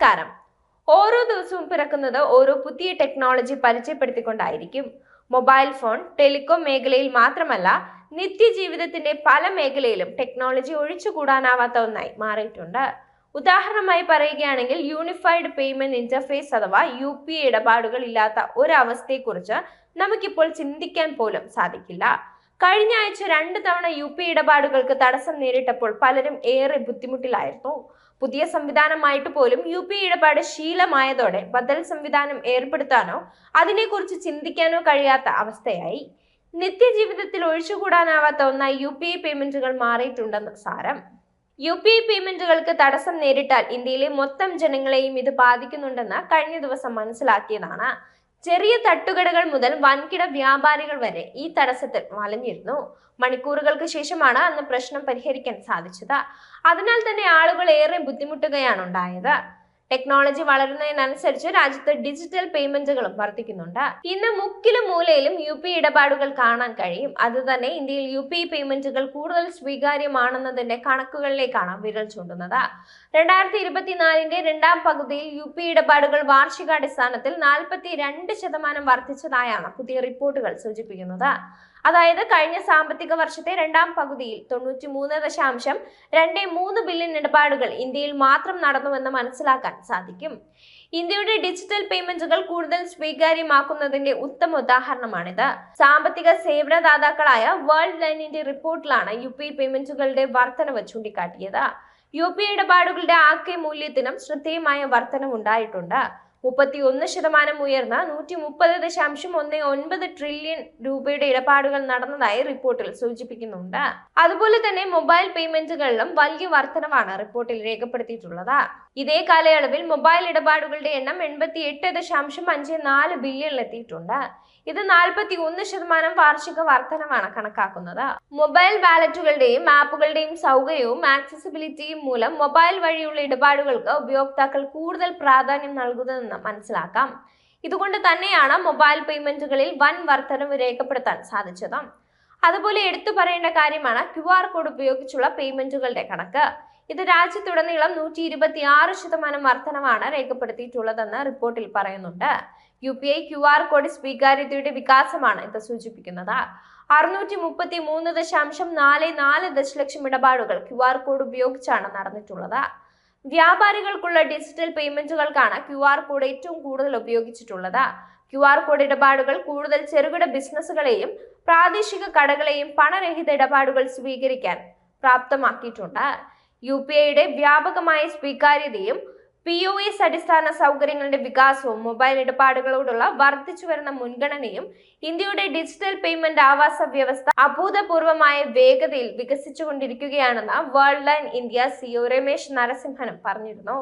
നമസ്കാരം. ഓരോ ദിവസവും പിറക്കുന്നത് ഓരോ പുതിയ ടെക്നോളജി പരിചയപ്പെടുത്തിക്കൊണ്ടായിരിക്കും. മൊബൈൽ ഫോൺ ടെലികോം മേഖലയിൽ മാത്രമല്ല നിത്യജീവിതത്തിന്റെ പല മേഖലയിലും ടെക്നോളജി ഒഴിച്ചുകൂടാനാവാത്ത ഒന്നായി മാറിയിട്ടുണ്ട്. ഉദാഹരണമായി പറയുകയാണെങ്കിൽ യൂണിഫൈഡ് പേയ്മെന്റ് ഇന്റർഫേസ് അഥവാ യു പി ഇടപാടുകൾ ഇല്ലാത്ത ഒരവസ്ഥയെക്കുറിച്ച് നമുക്കിപ്പോൾ ചിന്തിക്കാൻ പോലും സാധിക്കില്ല. കഴിഞ്ഞ ആഴ്ച രണ്ട് തവണ യു പി ഇടപാടുകൾക്ക് തടസ്സം നേരിട്ടപ്പോൾ പലരും ഏറെ ബുദ്ധിമുട്ടിലായിരുന്നു. പുതിയ സംവിധാനമായിട്ട് പോലും യു പി ഇടപാട് ശീലമായതോടെ ബദൽ സംവിധാനം ഏർപ്പെടുത്താനോ അതിനെക്കുറിച്ച് ചിന്തിക്കാനോ കഴിയാത്ത അവസ്ഥയായി. നിത്യജീവിതത്തിൽ ഒഴിച്ചുകൂടാനാവാത്ത ഒന്നായി യു പി ഐ പേയ്മെന്റുകൾ മാറിയിട്ടുണ്ടെന്ന് സാരം. യു പി ഐ പേയ്മെന്റുകൾക്ക് തടസ്സം നേരിട്ടാൽ ഇന്ത്യയിലെ മൊത്തം ജനങ്ങളെയും ഇത് ബാധിക്കുന്നുണ്ടെന്ന് കഴിഞ്ഞ ദിവസം മനസ്സിലാക്കിയതാണ്. ചെറിയ തട്ടുകടകൾ മുതൽ വൻകിട വ്യാപാരികൾ വരെ ഈ തടസ്സത്തിൽ വലഞ്ഞിരുന്നു മണിക്കൂറുകൾക്ക് ശേഷമാണ് അന്ന് പ്രശ്നം പരിഹരിക്കാൻ സാധിച്ചത്. അതിനാൽ തന്നെ ആളുകൾ ഏറെ ബുദ്ധിമുട്ടുകയാണ് ഉണ്ടായത്. ടെക്നോളജി വളരുന്നതിനനുസരിച്ച് രാജ്യത്ത് ഡിജിറ്റൽ പേയ്മെന്റുകളും വർദ്ധിക്കുന്നുണ്ട്. ഇന്ന് മുക്കിലും മൂലയിലും യു പി ഇടപാടുകൾ കാണാൻ കഴിയും. അതുതന്നെ ഇന്ത്യയിൽ യു പി പേയ്മെന്റുകൾ കൂടുതൽ സ്വീകാര്യമാണെന്നതിന്റെ കണക്കുകളിലേക്കാണ് വിരൽ ചൂണ്ടുന്നത്. രണ്ടായിരത്തി ഇരുപത്തിനാലിന്റെ രണ്ടാം പകുതിയിൽ യു പി ഇടപാടുകൾ വാർഷികാടിസ്ഥാനത്തിൽ നാൽപ്പത്തി രണ്ട് ശതമാനം വർദ്ധിച്ചതായാണ് പുതിയ റിപ്പോർട്ടുകൾ സൂചിപ്പിക്കുന്നത്. അതായത് കഴിഞ്ഞ സാമ്പത്തിക വർഷത്തെ രണ്ടാം പകുതിയിൽ തൊണ്ണൂറ്റി മൂന്ന് ദശാംശം രണ്ട് മൂന്ന് ബില്യൺ ഇടപാടുകൾ ഇന്ത്യയിൽ മാത്രം നടന്നുവെന്ന് മനസ്സിലാക്കാൻ സാധിക്കും. ഇന്ത്യയുടെ ഡിജിറ്റൽ പേയ്മെന്റുകൾ കൂടുതൽ സ്വീകാര്യമാക്കുന്നതിന്റെ ഉത്തമ ഉദാഹരണമാണിത്. സാമ്പത്തിക സേവനദാതാക്കളായ വേൾഡ് ലൈനിന്റെ റിപ്പോർട്ടിലാണ് യു പി പേയ്മെന്റുകളുടെ വർധനവ് ചൂണ്ടിക്കാട്ടിയത്. യു പി ഇടപാടുകളുടെ ആകെ മൂല്യത്തിനും ശ്രദ്ധേയമായ വർധനവുണ്ടായിട്ടുണ്ട്. മുപ്പത്തി ഒന്ന് ശതമാനം ഉയർന്ന നൂറ്റി മുപ്പത് ദശാംശം ഒന്ന് ഒൻപത് ട്രില്യൺ രൂപയുടെ ഇടപാടുകൾ നടന്നതായി റിപ്പോർട്ടിൽ സൂചിപ്പിക്കുന്നുണ്ട്. അതുപോലെ തന്നെ മൊബൈൽ പേയ്മെന്റുകളിലും വലിയ വർധനവാണ് റിപ്പോർട്ടിൽ രേഖപ്പെടുത്തിയിട്ടുള്ളത്. ഇതേ കാലയളവിൽ മൊബൈൽ ഇടപാടുകളുടെ എണ്ണം എൺപത്തി എട്ട് ദശാംശം അഞ്ച് നാല് ബില്യണിലെത്തിയിട്ടുണ്ട്. ഇത് നാൽപ്പത്തി ഒന്ന് ശതമാനം വാർഷിക വർധനമാണ് കണക്കാക്കുന്നത്. മൊബൈൽ വാലറ്റുകളുടെയും ആപ്പുകളുടെയും സൗകര്യവും ആക്സസിബിലിറ്റിയും മൂലം മൊബൈൽ വഴിയുള്ള ഇടപാടുകൾക്ക് ഉപയോക്താക്കൾ കൂടുതൽ പ്രാധാന്യം നൽകുന്നതെന്ന് മനസ്സിലാക്കാം. ഇതുകൊണ്ട് തന്നെയാണ് മൊബൈൽ പേയ്മെന്റുകളിൽ വൻ വർധനവ് രേഖപ്പെടുത്താൻ സാധിച്ചത്. അതുപോലെ എടുത്തു പറയേണ്ട കാര്യമാണ് ക്യു ആർ കോഡ് ഉപയോഗിച്ചുള്ള പേയ്മെന്റുകളുടെ കണക്ക്. ഇത് രാജ്യത്തുടനീളം നൂറ്റി ഇരുപത്തി ആറ് ശതമാനം വർധനമാണ് രേഖപ്പെടുത്തിയിട്ടുള്ളതെന്ന് റിപ്പോർട്ടിൽ പറയുന്നുണ്ട്. U P I Q R code സ്വീകാര്യതയുടെ വികാസമാണ് ഇത് സൂചിപ്പിക്കുന്നത്. അറുന്നൂറ്റി മുപ്പത്തി മൂന്ന് ദശാംശം നാല് നാല് ദശലക്ഷം ഇടപാടുകൾ ക്യു ആർ കോഡ് ഉപയോഗിച്ചാണ് നടന്നിട്ടുള്ളത്. വ്യാപാരികൾക്കുള്ള ഡിജിറ്റൽ പേയ്മെന്റുകൾക്കാണ് ക്യു ആർ കോഡ് ഏറ്റവും കൂടുതൽ ഉപയോഗിച്ചിട്ടുള്ളത്. ക്യു ആർ കോഡ് ഇടപാടുകൾ കൂടുതൽ ചെറുകിട ബിസിനസ്സുകളെയും പ്രാദേശിക കടകളെയും പണരഹിത ഇടപാടുകൾ സ്വീകരിക്കാൻ പ്രാപ്തമാക്കിയിട്ടുണ്ട്. യു പി ഐയുടെ വ്യാപകമായ സ്വീകാര്യതയും പി ഒ എസ് അടിസ്ഥാന സൗകര്യങ്ങളുടെ വികാസവും മൊബൈൽ ഇടപാടുകളോടുള്ള വർദ്ധിച്ചു വരുന്ന മുൻഗണനയും ഇന്ത്യയുടെ ഡിജിറ്റൽ പേയ്മെന്റ് ആവാസ വ്യവസ്ഥ അഭൂതപൂർവമായ വേഗതയിൽ വികസിച്ചുകൊണ്ടിരിക്കുകയാണെന്ന് Worldline India CEO Ramesh നരസിംഹനും പറഞ്ഞിരുന്നു.